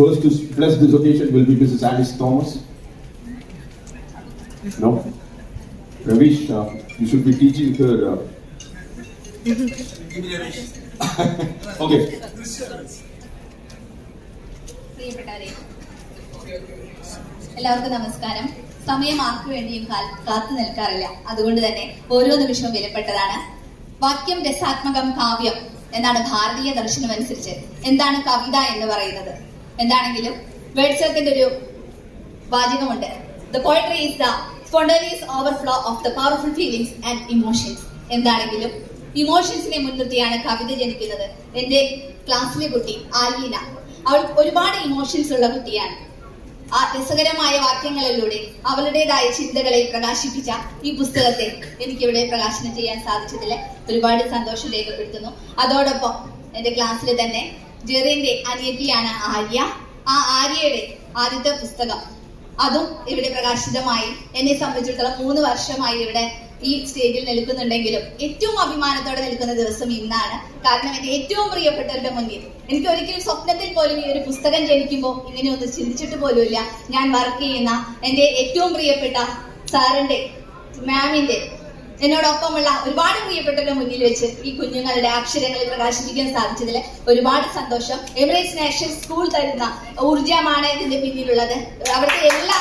First to bless this occasion will be Mrs. Alice Thomas. No? Ravish, uh, you should be teaching her. Uh... okay. എല്ലാവർക്കും നമസ്കാരം സമയം ആർക്കു വേണ്ടിയും കാത്തു നിൽക്കാറില്ല അതുകൊണ്ട് തന്നെ ഓരോ നിമിഷവും വിലപ്പെട്ടതാണ് വാക്യം രസാത്മകം കാവ്യം എന്നാണ് ഭാരതീയ ദർശനം അനുസരിച്ച് എന്താണ് കവിത എന്ന് പറയുന്നത് എന്താണെങ്കിലും വേഡ്സത്തിന്റെ ഒരു വാചകമുണ്ട്. The poetry is the spontaneous overflow of the powerful feelings and emotions എന്താണെങ്കിലും ഇമോഷൻസിനെ മുൻനിർത്തിയാണ് കവിത ജനിക്കുന്നത്. എന്റെ ക്ലാസ്സിലെ കുട്ടി ആലീന അവൾ ഒരുപാട് ഇമോഷൻസ് ഉള്ള കുട്ടിയാണ്. ആ രസകരമായ വാക്യങ്ങളിലൂടെ അവളുടേതായ ചിന്തകളെ പ്രകാശിപ്പിച്ച ഈ പുസ്തകത്തെ എനിക്കിവിടെ പ്രകാശനം ചെയ്യാൻ സാധിച്ചതിൽ ഒരുപാട് സന്തോഷം രേഖപ്പെടുത്തുന്നു. അതോടൊപ്പം എന്റെ ക്ലാസ്സിൽ തന്നെ ജെറിന്റെ അനിയത്തിയാണ് ആര്യ. ആ ആര്യയുടെ ആദ്യത്തെ പുസ്തകം. അതും ഇവിടെ പ്രകാശിതമായി. എന്നെ സംബന്ധിച്ചിടത്തോളം മൂന്ന് വർഷമായി ഇവിടെ ഈ സ്റ്റേജിൽ നിൽക്കുന്നുണ്ടെങ്കിലും ഏറ്റവും അഭിമാനത്തോടെ നിൽക്കുന്ന ദിവസം ഇന്നാണ്. കാരണം എന്റെ ഏറ്റവും പ്രിയപ്പെട്ടവരുടെ മുന്നിൽ എനിക്ക് ഒരിക്കലും സ്വപ്നത്തിൽ പോലും ഈ ഒരു പുസ്തകം ജനിക്കുമ്പോൾ ഇങ്ങനെ ഒന്ന് ചിന്തിച്ചിട്ട് പോലുമില്ല. ഞാൻ വർക്ക് ചെയ്യുന്ന എന്റെ ഏറ്റവും പ്രിയപ്പെട്ട സാറിന്റെ മാമിന്റെ എന്നോടൊപ്പമുള്ള ഒരുപാട് പ്രിയപ്പെട്ടവരുടെ മുന്നിൽ വെച്ച് ഈ കുഞ്ഞുങ്ങളുടെ അക്ഷരങ്ങൾ പ്രകാശിപ്പിക്കാൻ സാധിച്ചതിൽ ഒരുപാട് സന്തോഷം. എമിറേറ്റ്സ് നാഷണൽ സ്കൂൾ തരുന്ന ഊർജമാണ് ഇതിന്റെ പിന്നിലുള്ളത്. അവിടുത്തെ എല്ലാ